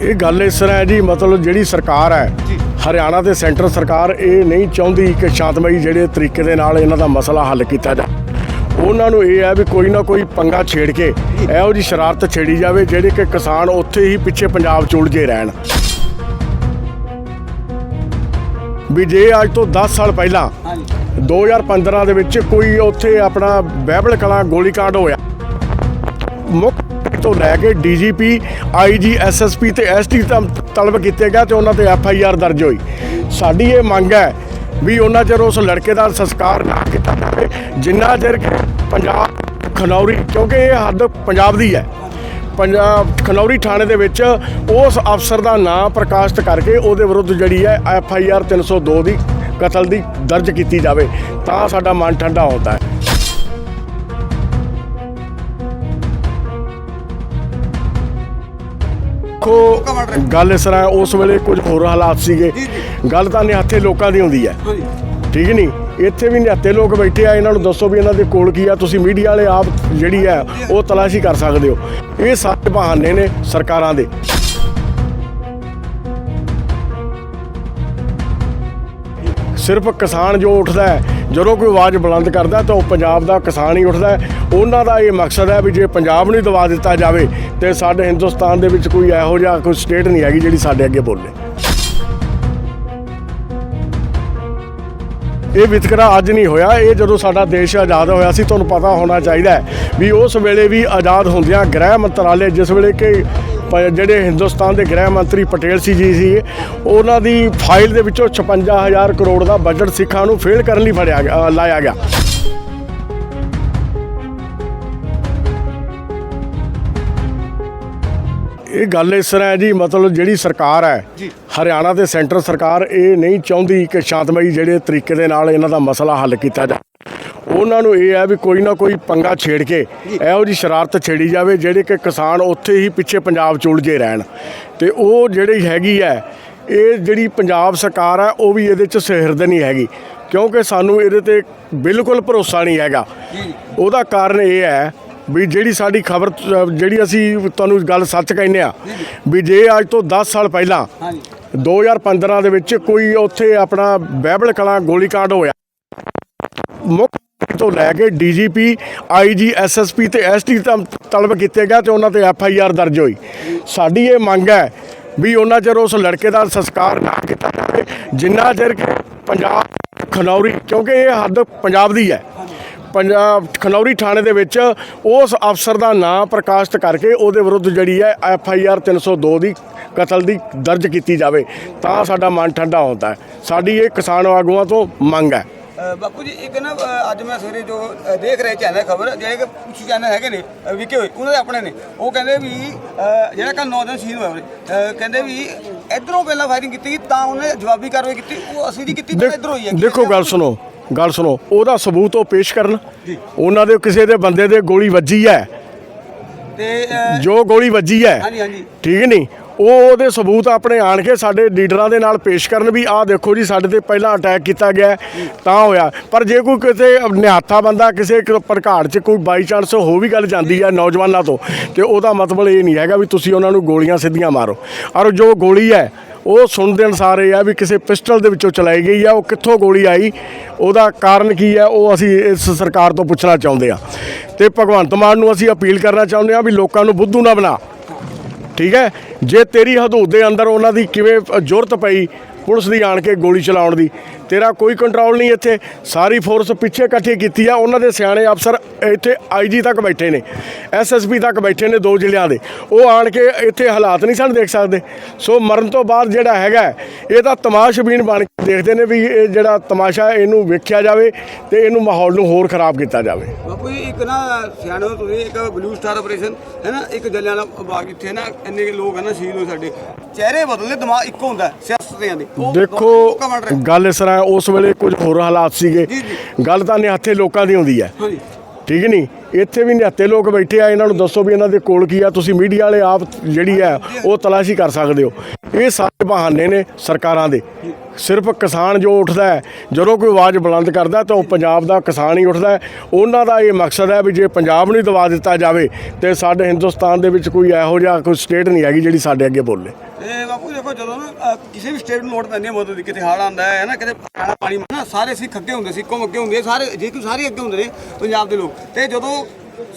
ਇਹ ਗੱਲ ਇਸ ਤਰ੍ਹਾਂ ਹੈ ਜੀ ਮਤਲਬ ਜਿਹੜੀ ਸਰਕਾਰ ਹੈ ਹਰਿਆਣਾ ਤੇ ਸੈਂਟਰ ਸਰਕਾਰ ਇਹ ਨਹੀਂ ਚਾਹੁੰਦੀ ਕਿ ਸ਼ਾਂਤਮਈ ਜਿਹੜੇ ਤਰੀਕੇ ਦੇ ਨਾਲ ਇਹਨਾਂ ਦਾ ਮਸਲਾ ਹੱਲ ਕੀਤਾ ਜਾ ਉਹਨਾਂ ਨੂੰ ਇਹ ਹੈ ਵੀ ਕੋਈ ਨਾ ਕੋਈ ਪੰਗਾ ਛੇੜ ਕੇ ਇਹੋ ਜੀ ਸ਼ਰਾਰਤ ਛੇੜੀ ਜਾਵੇ ਜਿਹੜੇ ਕਿ ਕਿਸਾਨ ਉੱਥੇ ਹੀ ਪਿੱਛੇ ਪੰਜਾਬ ਚ ਉਲਝੇ ਰਹਿਣ। ਵੀ ਜੇ ਅੱਜ ਤੋਂ 10 ਸਾਲ ਪਹਿਲਾਂ 2015 ਦੇ ਵਿੱਚ ਕੋਈ ਉੱਥੇ ਆਪਣਾ ਬਹਿਬਲ ਕਲਾਂ ਗੋਲੀकांड ਹੋਇਆ। ਮੁੱਖ ਤੋਂ ਲੈ ਕੇ ਡੀਜੀਪੀ, ਆਈਜੀ, ਐਸਐਸਪੀ ਤੇ ਐਸਟੀ ਤਲਬ ਕੀਤੇ ਗਏ ਤੇ ਉਹਨਾਂ ਤੇ ਐਫ ਆਈ ਆਰ ਦਰਜ ਹੋਈ। ਸਾਡੀ ਇਹ ਮੰਗ ਹੈ ਵੀ ਉਹਨਾਂ ਚਿਰ ਉਸ ਲੜਕੇ ਦਾ ਸੰਸਕਾਰ ਨਾ ਕੀਤਾ ਜਾਵੇ, ਜਿੰਨਾ ਚਿਰ ਕਿ ਪੰਜਾਬ ਖਨੌਰੀ, ਕਿਉਂਕਿ ਇਹ ਹੱਦ ਪੰਜਾਬ ਦੀ ਹੈ। ਪੰਜਾਬ ਖਨੌਰੀ ਥਾਣੇ ਦੇ ਵਿੱਚ ਉਸ ਅਫਸਰ ਦਾ ਨਾਮ ਪ੍ਰਕਾਸ਼ਿਤ ਕਰਕੇ ਉਹਦੇ ਵਿਰੁੱਧ ਜਿਹੜੀ ਹੈ ਐਫ ਆਈ ਆਰ 302 ਦੀ ਕਤਲ ਦੀ ਦਰਜ ਕੀਤੀ ਜਾਵੇ, ਤਾਂ ਸਾਡਾ ਮਨ ਠੰਡਾ ਹੁੰਦਾ ਹੈ। ਦੇਖੋ ਗੱਲ ਇਸ ਤਰ੍ਹਾਂ ਉਸ ਵੇਲੇ ਕੁਝ ਹੋਰ ਹਾਲਾਤ ਸੀਗੇ। ਗੱਲ ਤਾਂ ਨਿਹੱਥੇ ਲੋਕਾਂ ਦੀ ਹੁੰਦੀ ਹੈ। ਠੀਕ ਨਹੀਂ? ਇੱਥੇ ਵੀ ਨਿਹੱਥੇ ਲੋਕ ਬੈਠੇ ਆ ਇਹਨਾਂ ਨੂੰ ਦੱਸੋ ਵੀ ਇਹਨਾਂ ਦੇ ਕੋਲ ਕੀ ਆ। ਤੁਸੀਂ ਮੀਡੀਆ ਵਾਲੇ ਆਪ ਜਿਹੜੀ ਹੈ ਉਹ ਤਲਾਸ਼ੀ ਕਰ ਸਕਦੇ ਹੋ। ਇਹ ਸਾਰੇ ਬਹਾਨੇ ਨੇ ਸਰਕਾਰਾਂ ਦੇ। ਸਿਰਫ ਕਿਸਾਨ ਜੋ ਉੱਠਦਾ ਹੈ, ਜਦੋਂ ਕੋਈ ਆਵਾਜ਼ ਬੁਲੰਦ ਕਰਦਾ ਤਾਂ ਉਹ ਪੰਜਾਬ ਦਾ ਕਿਸਾਨ ਹੀ ਉੱਠਦਾ ਹੈ। ਉਹਨਾਂ ਦਾ ਇਹ ਮਕਸਦ ਹੈ ਵੀ ਜੇ ਪੰਜਾਬ ਨੂੰ ਹੀ ਦਬਾ ਦਿੱਤਾ ਜਾਵੇ ਤੇ ਸਾਡੇ ਹਿੰਦੁਸਤਾਨ ਦੇ ਵਿੱਚ ਕੋਈ ਇਹੋ ਜਿਹਾ ਕੋਈ ਸਟੇਟ ਨਹੀਂ ਹੈਗੀ ਜਿਹੜੀ ਸਾਡੇ ਅੱਗੇ ਬੋਲੇ। ਇਹ ਵਿਤਕਰਾ ਅੱਜ ਨਹੀਂ ਹੋਇਆ, ਇਹ ਜਦੋਂ ਸਾਡਾ ਦੇਸ਼ ਆਜ਼ਾਦ ਹੋਇਆ ਸੀ, ਤੁਹਾਨੂੰ ਪਤਾ ਹੋਣਾ ਚਾਹੀਦਾ ਵੀ ਉਸ ਵੇਲੇ ਵੀ ਆਜ਼ਾਦ ਹੁੰਦਿਆਂ ਗ੍ਰਹਿ ਮੰਤਰਾਲੇ ਜਿਸ ਵੇਲੇ ਕਿ ਜਿਹੜੇ ਹਿੰਦੁਸਤਾਨ ਦੇ ਗ੍ਰਹਿ ਮੰਤਰੀ ਪਟੇਲ ਸੀ ਜੀ ਸੀ ਉਹਨਾਂ ਦੀ ਫਾਈਲ ਦੇ ਵਿੱਚੋਂ 56000 ਕਰੋੜ ਦਾ ਬਜਟ ਸਿੱਖਾਂ ਨੂੰ ਫੇਲ ਕਰਨ ਲਈ ਫੜਿਆ ਗਿਆ ਲਾਇਆ ਗਿਆ। ਇਹ ਗੱਲ ਇਸ ਤਰ੍ਹਾਂ ਹੈ ਜੀ ਮਤਲਬ ਜਿਹੜੀ ਸਰਕਾਰ ਹੈ ਹਰਿਆਣਾ ਤੇ ਸੈਂਟਰ ਸਰਕਾਰ ਇਹ ਨਹੀਂ ਚਾਹੁੰਦੀ ਕਿ ਸ਼ਾਂਤਮਈ ਜਿਹੜੇ ਤਰੀਕੇ ਦੇ ਨਾਲ ਇਹਨਾਂ ਦਾ ਮਸਲਾ ਹੱਲ ਕੀਤਾ ਜਾ ਉਹਨਾਂ ਨੂੰ ਇਹ ਹੈ ਵੀ ਕੋਈ ਨਾ ਕੋਈ ਪੰਗਾ ਛੇੜ ਕੇ ਇਹੋ ਜੀ ਸ਼ਰਾਰਤ ਛੇੜੀ ਜਾਵੇ ਜਿਹੜੇ ਕਿ ਕਿਸਾਨ ਉੱਥੇ ਹੀ ਪਿੱਛੇ ਪੰਜਾਬ ਚ ਉਲਝੇ ਰਹਿਣ। ਤੇ ਉਹ ਜਿਹੜੀ ਹੈਗੀ ਹੈ ਇਹ ਜਿਹੜੀ ਪੰਜਾਬ ਸਰਕਾਰ ਹੈ ਉਹ ਵੀ ਇਹਦੇ ਚ ਸਹਿਰਦ ਨਹੀਂ ਹੈਗੀ। ਕਿਉਂਕਿ ਸਾਨੂੰ ਇਹਦੇ ਤੇ ਬਿਲਕੁਲ ਭਰੋਸਾ ਨਹੀਂ ਹੈਗਾ। ਉਹਦਾ ਕਾਰਨ ਇਹ ਹੈ ਵੀ ਜਿਹੜੀ ਸਾਡੀ ਖਬਰ ਜਿਹੜੀ ਅਸੀਂ ਤੁਹਾਨੂੰ ਗੱਲ ਸੱਚ ਕਹਿੰਦੇ ਆ ਵੀ ਜੇ ਅੱਜ ਤੋਂ 10 ਸਾਲ ਪਹਿਲਾਂ 2015 ਦੇ ਵਿੱਚ ਕੋਈ ਉੱਥੇ ਆਪਣਾ ਬਹਿਬਲ ਕਲਾਂ ਗੋਲੀकांड ਹੋਇਆ। ਮੁੱਖ ਤੋਂ ਲੈ ਕੇ ਡੀਜੀਪੀ, ਆਈਜੀ, ਐਸਐਸਪੀ ਤੇ ਐਸਟੀ ਤਲਬ ਕੀਤੇ ਗਿਆ ਤੇ ਉਹਨਾਂ ਤੇ ਐਫ ਆਈ ਆਰ ਦਰਜ ਹੋਈ। ਸਾਡੀ ਇਹ ਮੰਗ ਹੈ ਵੀ ਉਹਨਾਂ ਚਿਰ ਉਸ ਲੜਕੇ ਦਾ ਸੰਸਕਾਰ ਨਾ ਕੀਤਾ ਜਾਵੇ, ਜਿੰਨਾ ਚਿਰ ਕਿ ਪੰਜਾਬ ਖਨੌਰੀ, ਕਿਉਂਕਿ ਇਹ ਹੱਦ ਪੰਜਾਬ ਦੀ ਹੈ। ਪੰਜਾਬ ਖਨੌਰੀ ਥਾਣੇ ਦੇ ਵਿੱਚ ਉਸ ਅਫਸਰ ਦਾ ਨਾਮ ਪ੍ਰਕਾਸ਼ਿਤ ਕਰਕੇ ਉਹਦੇ ਵਿਰੁੱਧ ਜਿਹੜੀ ਹੈ ਐਫ ਆਈ ਆਰ 302 ਦੀ ਕਤਲ ਦੀ ਦਰਜ ਕੀਤੀ ਜਾਵੇ, ਤਾਂ ਸਾਡਾ ਮਨ ਠੰਡਾ ਹੁੰਦਾ ਹੈ। ਸਾਡੀ ਇਹ ਕਿਸਾਨ ਆਗੂਆਂ ਤੋਂ ਮੰਗ ਹੈ। ਬਾਪੂ ਜੀ ਇੱਕ ਨਾ ਅੱਜ ਮੈਂ ਸਵੇਰੇ ਜੋ ਦੇਖ ਰਹੇ ਚੈਨਲ ਖਬਰ ਜਿਹੜੇ ਕਿ ਕੁਝ ਚੈਨਲ ਹੈਗੇ ਨੇ ਵਿਕੇ ਹੋਏ ਉਹਨਾਂ ਦੇ ਆਪਣੇ ਨੇ। ਉਹ ਕਹਿੰਦੇ ਵੀ ਜਿਹੜਾ ਕੱਲ ਨੌਜਵਾਨ ਸ਼ਹੀਦ ਹੋਇਆ ਉਹਨੇ, ਕਹਿੰਦੇ ਵੀ ਇਧਰੋਂ ਪਹਿਲਾਂ ਫਾਇਰਿੰਗ ਕੀਤੀ ਤਾਂ ਉਹਨੇ ਜਵਾਬੀ ਕਾਰਵਾਈ ਕੀਤੀ ਉਹ ਅਸੀਂ ਦੀ ਕੀਤੀ ਪਰ ਇਧਰੋਂ ਹੀ ਹੈ। ਦੇਖੋ ਗੱਲ ਸੁਣੋ ਗੱਲ ਸੁਣੋ ਉਹਦਾ ਸਬੂਤ ਉਹ ਪੇਸ਼ ਕਰਨ। ਉਹਨਾਂ ਦੇ ਕਿਸੇ ਦੇ ਬੰਦੇ ਦੇ ਗੋਲੀ ਵੱਜੀ ਹੈ। ਤੇ ਜੋ ਗੋਲੀ ਵੱਜੀ ਹੈ ਹਾਂਜੀ ਹਾਂਜੀ। ਠੀਕ ਨਹੀਂ ਉਹ ਉਹਦੇ ਸਬੂਤ ਆਪਣੇ ਆਣ ਕੇ ਸਾਡੇ ਲੀਡਰਾਂ ਦੇ ਨਾਲ ਪੇਸ਼ ਕਰਨ ਵੀ, ਆਹ ਦੇਖੋ ਜੀ, ਸਾਡੇ ਤੇ ਪਹਿਲਾਂ ਅਟੈਕ ਕੀਤਾ ਗਿਆ ਤਾਂ ਹੋਇਆ। ਪਰ ਜੇ ਕੋਈ ਕਿਤੇ ਨਿਹੱਥਾ ਬੰਦਾ, ਕਿਸੇ ਕ- 'ਚ ਕੋਈ ਬਾਈ ਚਾਂਸ ਹੋ ਵੀ ਗੱਲ ਜਾਂਦੀ ਹੈ ਨੌਜਵਾਨਾਂ ਤੋਂ, ਤੇ ਉਹਦਾ ਮਤਲਬ ਇਹ ਨਹੀਂ ਹੈਗਾ ਵੀ ਤੁਸੀਂ ਉਹਨਾਂ ਨੂੰ ਗੋਲੀਆਂ ਸਿੱਧੀਆਂ ਮਾਰੋ। ਔਰ ਜੋ ਗੋਲੀ ਹੈ, ਉਹ ਸੁਣਦੇ ਅਨਸਾਰ ਇਹ ਆ ਵੀ ਕਿਸੇ ਪਿਸਟਲ ਦੇ ਵਿੱਚੋਂ ਚਲਾਈ ਗਈ ਆ ਉਹ ਕਿੱਥੋਂ ਗੋਲੀ ਆਈ, ਉਹਦਾ ਕਾਰਨ ਕੀ ਹੈ, ਉਹ ਅਸੀਂ ਇਸ ਸਰਕਾਰ ਤੋਂ ਪੁੱਛਣਾ ਚਾਹੁੰਦੇ ਆ ਤੇ ਭਗਵੰਤ ਮਾਨ ਨੂੰ ਅਸੀਂ ਅਪੀਲ ਕਰਨਾ ਚਾਹੁੰਦੇ ਆ ਵੀ ਲੋਕਾਂ ਨੂੰ ਬੁੱਧੂ ਨਾ ਬਣਾ। ਠੀਕ ਹੈ? ਜੇ ਤੇਰੀ ਹਦੂਦ ਦੇ ਅੰਦਰ ਉਹਨਾਂ ਦੀ ਕਿਵੇਂ ਜ਼ਰੂਰਤ ਪਈ ਪੁਲਿਸ ਦੀ ਆਣ ਕੇ ਗੋਲੀ ਚਲਾਉਣ ਦੀ। ਤੇਰਾ ਕੋਈ ਕੰਟਰੋਲ ਨਹੀਂ ਇੱਥੇ। ਸਾਰੀ ਫੋਰਸ ਪਿੱਛੇ ਇਕੱਠੀ ਕੀਤੀ ਆ। ਉਹਨਾਂ ਦੇ ਸਿਆਣੇ ਅਫਸਰ ਇੱਥੇ ਆਈਜੀ ਤੱਕ ਬੈਠੇ ਨੇ। ਐਸਐਸਪੀ ਤੱਕ ਬੈਠੇ ਨੇ ਦੋ ਜ਼ਿਲ੍ਹਿਆਂ ਦੇ। ਉਹ ਆਣ ਕੇ ਇੱਥੇ ਹਾਲਾਤ ਨਹੀਂ ਸਨ ਦੇਖ ਸਕਦੇ। ਸੋ ਮਰਨ ਤੋਂ ਬਾਅਦ ਜਿਹੜਾ ਹੈਗਾ, ਇਹ ਤਾਂ ਤਮਾਸ਼ਬੀਨ ਬਣ ਕੇ ਦੇਖਦੇ ਨੇ ਵੀ ਇਹ ਜਿਹੜਾ ਤਮਾਸ਼ਾ ਇਹਨੂੰ ਵੇਖਿਆ ਜਾਵੇ ਤੇ ਇਹਨੂੰ ਮਾਹੌਲ ਨੂੰ ਹੋਰ ਖਰਾਬ ਕੀਤਾ ਜਾਵੇ। ਬਾਪੂ ਜੀ, ਇੱਕ ਨਾ ਸਿਆਣੇ ਹੋ ਤੁਸੀਂ, ਇੱਕ ਬਲੂ ਸਟਾਰ ਆਪਰੇਸ਼ਨ ਹੈ ਨਾ? ਇੱਕ ਜਲਿਆਂਵਾਲਾ ਬਾਗ ਇੱਥੇ ਨਾ, ਇੰਨੇ ਲੋਕ ਹੈ ਸ਼ਹੀਦ ਹੋਏ ਸਾਡੇ। ਚਿਹਰੇ ਬਦਲਦੇ, ਦਿਮਾਗ ਇੱਕੋ ਹੁੰਦਾ। ਦੇਖੋ ਗੱਲ ਇਸ ਤਰ੍ਹਾਂ ਉਸ ਵੇਲੇ ਕੁਝ ਹੋਰ ਹਾਲਾਤ ਸੀਗੇ। ਗੱਲ ਤਾਂ ਨਿਹੱਥੇ ਲੋਕਾਂ ਦੀ ਹੁੰਦੀ ਹੈ। ਠੀਕ ਨਹੀਂ? ਇੱਥੇ ਵੀ ਨਿਹੱਥੇ ਲੋਕ ਬੈਠੇ ਆ ਇਹਨਾਂ ਨੂੰ ਦੱਸੋ ਵੀ ਇਹਨਾਂ ਦੇ ਕੋਲ ਕੀ ਆ। ਤੁਸੀਂ ਮੀਡੀਆ ਵਾਲੇ ਆਪ ਜਿਹੜੀ ਹੈ ਉਹ ਤਲਾਸ਼ੀ ਕਰ ਸਕਦੇ ਹੋ। ਇਹ ਸਾਰੇ ਬਹਾਨੇ ਨੇ ਸਰਕਾਰਾਂ ਦੇ। ਸਿਰਫ ਕਿਸਾਨ ਜੋ ਉੱਠਦਾ ਹੈ, ਜਦੋਂ ਕੋਈ ਆਵਾਜ਼ ਬੁਲੰਦ ਕਰਦਾ ਤਾਂ ਉਹ ਪੰਜਾਬ ਦਾ ਕਿਸਾਨ ਹੀ ਉੱਠਦਾ ਹੈ। ਉਹਨਾਂ ਦਾ ਇਹ ਮਕਸਦ ਹੈ ਵੀ ਜੇ ਪੰਜਾਬ ਨੂੰ ਹੀ ਦਬਾ ਦਿੱਤਾ ਜਾਵੇ, ਤੇ ਸਾਡੇ ਹਿੰਦੁਸਤਾਨ ਦੇ ਵਿੱਚ ਕੋਈ ਇਹੋ ਜਿਹਾ ਕੋਈ ਸਟੇਟ ਨਹੀਂ ਹੈਗੀ ਜਿਹੜੀ ਸਾਡੇ ਅੱਗੇ ਬੋਲੇ। ਬਾਪੂ ਦੇਖੋ, ਜਦੋਂ ਨਾ ਕਿਸੇ ਵੀ ਸਟੇਟ ਨੂੰ ਲੋੜ ਪੈਂਦੀ ਹੈ ਮਦਦ ਕਿਤੇ ਹੜ੍ਹ ਆਉਂਦਾ ਹੈ ਨਾ ਕਿਤੇ ਖਾਣਾ ਪਾਣੀ ਨਾ ਸਾਰੇ ਸਿੱਖ ਅੱਗੇ ਹੁੰਦੇ ਸਿੱਖੋਂ ਅੱਗੇ ਹੁੰਦੇ ਸਾਰੇ, ਜੇ ਕੋਈ ਸਾਰੇ ਅੱਗੇ ਹੁੰਦੇ ਨੇ ਪੰਜਾਬ ਦੇ ਲੋਕ, ਤੇ ਜਦੋਂ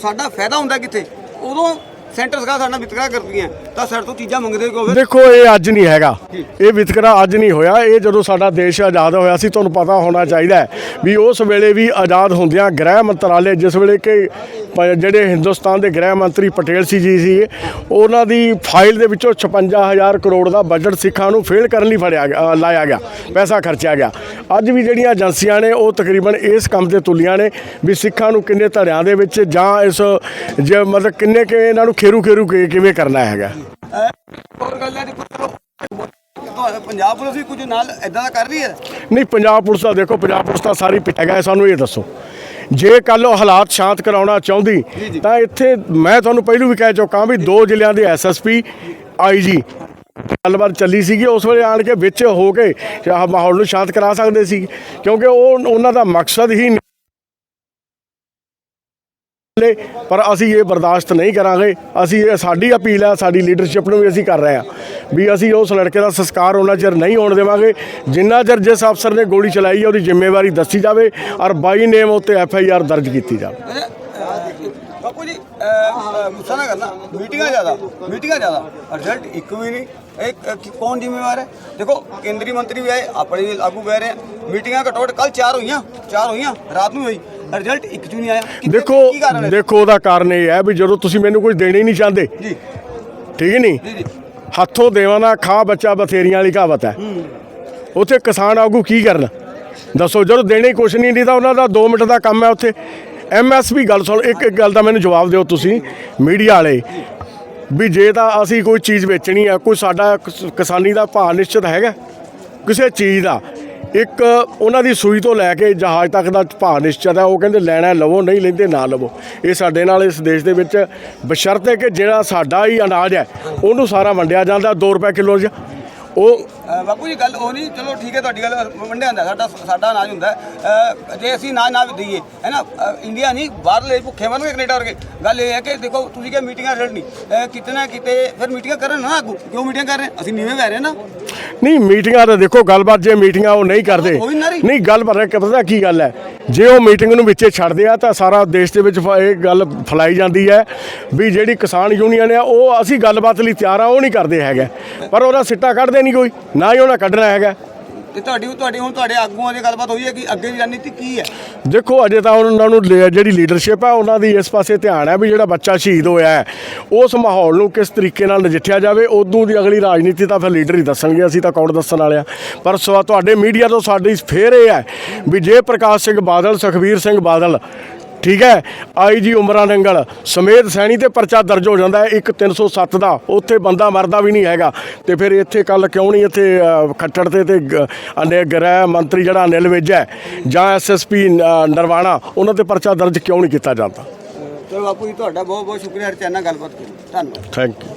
ਸਾਡਾ ਫਾਇਦਾ ਹੁੰਦਾ ਕਿਤੇ ਉਦੋਂ ਸੈਂਟਰ ਸਰਕਾਰ ਸਾਡਾ ਵਿਤਕਰਾ ਕਰਦੀਆਂ ਤਾਂ ਸਾਡੇ ਤੋਂ ਚੀਜ਼ਾਂ ਮੰਗਦੇ ਫਿਰ? ਦੇਖੋ ਇਹ ਅੱਜ ਨਹੀਂ ਹੈਗਾ। ਇਹ ਵਿਤਕਰਾ ਅੱਜ ਨਹੀਂ ਹੋਇਆ। ਇਹ ਜਦੋਂ ਸਾਡਾ ਦੇਸ਼ ਆਜ਼ਾਦ ਹੋਇਆ ਸੀ ਤੁਹਾਨੂੰ ਪਤਾ ਹੋਣਾ ਚਾਹੀਦਾ ਹੈ ਵੀ ਉਸ ਵੇਲੇ ਵੀ ਆਜ਼ਾਦ ਹੁੰਦਿਆਂ ਗ੍ਰਹਿ ਮੰਤਰਾਲੇ ਜਿਸ ਵੇਲੇ ਕਿ ਜਿਹੜੇ ਹਿੰਦੁਸਤਾਨ ਦੇ ਗ੍ਰਹਿ ਮੰਤਰੀ ਪਟੇਲ ਸੀ ਜੀ ਸੀ ਉਹਨਾਂ ਦੀ ਫਾਈਲ ਦੇ ਵਿੱਚੋਂ 56000 ਕਰੋੜ ਦਾ ਬਜਟ ਸਿੱਖਾਂ ਨੂੰ ਫੇਲ ਕਰਨ ਲਈ ਫੜਿਆ ਗਿਆ ਲਾਇਆ ਗਿਆ ਪੈਸਾ ਖਰਚਿਆ ਗਿਆ। ਅੱਜ ਵੀ ਜਿਹੜੀਆਂ ਏਜੰਸੀਆਂ ਨੇ ਉਹ ਤਕਰੀਬਨ ਇਸ ਕੰਮ ਤੇ ਤੁਲੀਆਂ ਨੇ ਵੀ ਸਿੱਖਾਂ ਨੂੰ ਕਿੰਨੇ ਧੜਿਆਂ ਦੇ ਵਿੱਚ ਜਾਂ ਇਸ ਜੇ ਮਤਲਬ ਕਿੰਨੇ ਕਿ ਇਹਨਾਂ ਨੂੰ ਖੇਰੂ ਖੇਰੂ ਕਿਵੇਂ ਕਰਨਾ ਹੈਗਾ। ਹੋਰ ਗੱਲ ਹੈ ਪੰਜਾਬ ਪੁਲਿਸ ਵੀ ਕੁਝ ਨਾਲ ਇਦਾਂ ਦਾ ਕਰ ਰਹੀ ਹੈ? ਨਹੀਂ ਪੰਜਾਬ ਪੁਲਿਸ ਦਾ ਦੇਖੋ ਪੰਜਾਬ ਪੁਲਿਸ ਤਾਂ ਸਾਰੀ ਪਿੱਛੇ ਗਿਆ ਸਾਨੂੰ ਇਹ ਦੱਸੋ। ਜੇ ਕੱਲ ਉਹ ਹਾਲਾਤ ਸ਼ਾਂਤ ਕਰਾਉਣਾ ਚਾਹੁੰਦੀ ਤਾਂ ਇੱਥੇ ਮੈਂ ਤੁਹਾਨੂੰ ਪਹਿਲੂ ਵੀ ਕਹਿ ਚੁੱਕਾ ਵੀ ਦੋ ਜ਼ਿਲ੍ਹਿਆਂ ਦੇ ਐਸਐਸਪੀ ਆਈਜੀ ਗੱਲਬਾਤ ਚੱਲੀ ਸੀਗੀ, ਉਸ ਵੇਲੇ ਆਣ ਕੇ ਵਿੱਚ ਹੋ ਕੇ ਆਹ ਮਾਹੌਲ ਨੂੰ ਸ਼ਾਂਤ ਕਰਾ ਸਕਦੇ ਸੀ, ਕਿਉਂਕਿ ਉਹ ਉਹਨਾਂ ਦਾ ਮਕਸਦ ਹੀ ਨਹੀਂ ਪਰ ਅਸੀਂ ਇਹ ਬਰਦਾਸ਼ਤ ਨਹੀਂ ਕਰਾਂਗੇ, ਅਸੀਂ ਇਹ ਸਾਡੀ ਅਪੀਲ ਹੈ, ਸਾਡੀ ਲੀਡਰਸ਼ਿਪ ਨੂੰ ਵੀ ਅਸੀਂ ਕਰ ਰਹੇ ਹਾਂ, ਵੀ ਅਸੀਂ ਉਸ ਲੜਕੇ ਦਾ ਸੰਸਕਾਰ ਉਹਨਾਂ ਚਿਰ ਨਹੀਂ ਹੋਣ ਦੇਵਾਂਗੇ, ਜਿੰਨਾ ਚਿਰ ਜਿਸ ਅਫਸਰ ਨੇ ਗੋਲੀ ਚਲਾਈ ਹੈ ਉਹਦੀ ਜ਼ਿੰਮੇਵਾਰੀ ਦੱਸੀ ਜਾਵੇ, ਔਰ ਬਾਈ ਨੇਮ ਉੱਤੇ ਐਫ ਆਈ ਆਰ ਦਰਜ ਕੀਤੀ ਜਾਵੇ। ਗੁੱਸਾ ਨਾ ਕਰਨਾ। ਮੀਟਿੰਗਾਂ ਜ਼ਿਆਦਾ ਮੀਟਿੰਗਾਂ ਜ਼ਿਆਦਾ। ਰਿਜ਼ਲਟ ਇੱਕ ਵੀ ਨਹੀਂ। ਇਹ ਕੌਣ ਜ਼ਿੰਮੇਵਾਰ ਹੈ? ਦੇਖੋ ਕੇਂਦਰੀ ਮੰਤਰੀ ਵੀ ਆਏ ਆਪਣੇ ਵੀ ਲਾਗੂ ਕਹਿ ਰਹੇ ਆ। ਮੀਟਿੰਗਾਂ ਘੱਟੋ ਘੱਟ ਕੱਲ ਚਾਰ ਹੋਈਆਂ ਚਾਰ ਹੋਈਆਂ ਰਾਤ ਨੂੰ ਹੋਈ। ਰਿਜ਼ਲਟ ਇੱਕ ਚੋਂ ਨਹੀਂ ਆਇਆ। ਦੇਖੋ ਦੇਖੋ ਉਹਦਾ ਕਾਰਨ ਇਹ ਹੈ ਵੀ ਜਦੋਂ ਤੁਸੀਂ ਮੈਨੂੰ ਕੁਝ ਦੇਣਾ ਹੀ ਨਹੀਂ ਚਾਹੁੰਦੇ। ਜੀ। ਠੀਕ ਨਹੀਂ? ਜੀ ਜੀ। ਹੱਥੋਂ ਦੇਵਾਂ ਨਾ ਖਾ ਬੱਚਾ ਬਥੇਰੀਆਂ ਵਾਲੀ ਕਹਾਵਤ ਹੈ। ਉੱਥੇ ਕਿਸਾਨ ਆਗੂ ਕੀ ਕਰਨ? ਦੱਸੋ ਜਦੋਂ ਦੇਣੇ ਕੁਛ ਨਹੀਂ ਨਹੀਂ ਤਾਂ ਉਹਨਾਂ ਦਾ 2 ਮਿੰਟ ਦਾ ਕੰਮ ਹੈ ਉੱਥੇ। ਐਮਐਸਪੀ ਗੱਲ ਸੁਣ ਇੱਕ ਇੱਕ ਗੱਲ ਦਾ ਮੈਨੂੰ ਜਵਾਬ ਦਿਓ ਤੁਸੀਂ ਮੀਡੀਆ ਵਾਲੇ। ਵੀ ਜੇ ਤਾਂ ਅਸੀਂ ਕੋਈ ਚੀਜ਼ ਵੇਚਣੀ ਹੈ ਕੋਈ ਸਾਡਾ ਕਿਸ- ਕਿਸਾਨੀ ਦਾ ਭਾਅ ਨਿਸ਼ਚਿਤ ਹੈਗਾ ਕਿਸੇ ਚੀਜ਼ ਦਾ। ਇੱਕ ਉਹਨਾਂ ਦੀ ਸੂਈ ਤੋਂ ਲੈ ਕੇ ਜਹਾਜ਼ ਤੱਕ ਦਾ ਭਾਅ ਨਿਸ਼ਚਿਤ ਹੈ ਉਹ ਕਹਿੰਦੇ ਲੈਣਾ ਹੈ, ਲਵੋ ਨਹੀਂ ਲੈਂਦੇ ਨਾ ਲਵੋ। ਇਹ ਸਾਡੇ ਨਾਲ ਇਸ ਦੇਸ਼ ਦੇ ਵਿੱਚ ਬਸ਼ਰਤ ਹੈ ਕਿ ਜਿਹੜਾ ਸਾਡਾ ਹੀ ਅਨਾਜ ਹੈ ਉਹਨੂੰ ਸਾਰਾ ਵੰਡਿਆ ਜਾਂਦਾ 2 ਰੁਪਏ ਕਿਲੋ ਜਿਹਾ ਉਹ ਬਾਪੂ ਜੀ ਗੱਲ ਉਹ ਨਹੀਂ ਚਲੋ ਠੀਕ ਹੈ ਤੁਹਾਡੀ ਗੱਲ ਵੰਡਿਆ ਹੁੰਦਾ ਸਾਡਾ ਸਾਡਾ ਅਨਾਜ ਹੁੰਦਾ ਜੇ ਅਸੀਂ ਨਾ ਨਾ ਦਈਏ ਹੈ ਨਾ? ਇੰਡੀਆ ਨਹੀਂ ਬਾਹਰਲੇ ਭੁੱਖੇ ਮਰਨਗੇ ਕੈਨੇਡਾ ਵਰਗੇ। ਗੱਲ ਇਹ ਹੈ ਕਿ ਦੇਖੋ ਤੁਸੀਂ ਕਿਹਾ ਮੀਟਿੰਗਾਂ ਨਹੀਂ। ਕਿਤੇ ਨਾ ਕਿਤੇ ਫਿਰ ਮੀਟਿੰਗਾਂ ਕਰਨ ਨਾ ਆਗੂ ਕਿਉਂ ਮੀਟਿੰਗ ਕਰ ਰਹੇ ਅਸੀਂ ਨੀਵੇਂ ਬਹਿ ਰਹੇ ਨਾ। ਨਹੀਂ ਮੀਟਿੰਗਾਂ ਦਾ ਦੇਖੋ ਗੱਲਬਾਤ ਜੇ ਮੀਟਿੰਗਾਂ ਉਹ ਨਹੀਂ ਕਰਦੇ। ਨਹੀਂ ਗੱਲ ਪਰ ਪਤਾ ਕੀ ਗੱਲ ਹੈ? ਜੇ ਉਹ ਮੀਟਿੰਗ ਨੂੰ ਵਿੱਚੇ ਛੱਡਦੇ ਆ ਤਾਂ ਸਾਰਾ ਦੇਸ਼ ਦੇ ਵਿੱਚ ਇਹ ਗੱਲ ਫੈਲਾਈ ਜਾਂਦੀ ਹੈ ਵੀ ਜਿਹੜੀ ਕਿਸਾਨ ਯੂਨੀਅਨ ਆ ਉਹ ਅਸੀਂ ਗੱਲਬਾਤ ਲਈ ਤਿਆਰ ਆ ਉਹ ਨਹੀਂ ਕਰਦੇ ਹੈਗੇ। ਪਰ ਉਹਦਾ ਸਿੱਟਾ ਕੱਢਦੇ ਨਹੀਂ ਕੋਈ। ਨਾ ਹੀ ਉਹਨਾਂ ਕੱਢਣਾ ਹੈਗਾ। ਤੇ ਤੁਹਾਡੀ ਤੁਹਾਡੀ ਹੁਣ ਤੁਹਾਡੇ ਆਗੂਆਂ ਦੀ ਗੱਲਬਾਤ ਹੋਈ ਹੈ ਕਿ ਅੱਗੇ ਦੀ ਰਣਨੀਤੀ ਕੀ ਹੈ? ਦੇਖੋ ਅਜੇ ਤਾਂ ਉਹਨਾਂ ਨੂੰ ਲੇ- ਜਿਹੜੀ ਲੀਡਰਸ਼ਿਪ ਹੈ ਉਹਨਾਂ ਦੀ ਇਸ ਪਾਸੇ ਧਿਆਨ ਹੈ ਵੀ ਜਿਹੜਾ ਬੱਚਾ ਸ਼ਹੀਦ ਹੋਇਆ ਹੈ ਉਸ ਮਾਹੌਲ ਨੂੰ ਕਿਸ ਤਰੀਕੇ ਨਾਲ ਨਜਿੱਠਿਆ ਜਾਵੇ ਉਦੋਂ ਦੀ ਅਗਲੀ ਰਾਜਨੀਤੀ ਤਾਂ ਫਿਰ ਲੀਡਰ ਹੀ ਦੱਸਣਗੇ ਅਸੀਂ ਤਾਂ ਕੌਣ ਦੱਸਣ ਵਾਲੇ ਆ। ਪਰ ਸਵਾ ਤੁਹਾਡੇ ਮੀਡੀਆ ਤੋਂ ਸਾਡੀ ਫੇਰ ਇਹ ਹੈ ਵੀ ਜੇ ਪ੍ਰਕਾਸ਼ ਸਿੰਘ ਬਾਦਲ ਸੁਖਬੀਰ ਸਿੰਘ ਬਾਦਲ ਠੀਕ ਹੈ ਆਈਜੀ ਉਮਰਾਂ ਨੰਗਲ ਸਮੇਤ ਸੈਣੀ ਤੇ ਪਰਚਾ ਦਰਜ ਹੋ ਜਾਂਦਾ ਹੈ ਇੱਕ 307 ਦਾ ਉੱਥੇ ਬੰਦਾ ਮਰਦਾ ਵੀ ਨਹੀਂ ਹੈਗਾ। ਤੇ ਫਿਰ ਇੱਥੇ ਕੱਲ ਕਿਉਂ ਨਹੀਂ ਇੱਥੇ ਖੱਟੜ ਤੇ ਤੇ ਅਨੇ ਗ੍ਰਹਿ ਮੰਤਰੀ ਜਿਹੜਾ ਅਨਿਲ ਵਿਜ ਹੈ ਜਾਂ ਐਸਐਸਪੀ ਨਰਵਾਣਾ ਉਹਨਾਂ ਤੇ ਪਰਚਾ ਦਰਜ ਕਿਉਂ ਨਹੀਂ ਕੀਤਾ ਜਾਂਦਾ? ਚਲੋ ਬਾਪੂ ਜੀ ਤੁਹਾਡਾ ਬਹੁਤ ਬਹੁਤ ਸ਼ੁਕਰੀਆ ਹਰ ਚੈਨਲ ਗੱਲਬਾਤ ਕੀਤੀ। ਧੰਨਵਾਦ। Thank you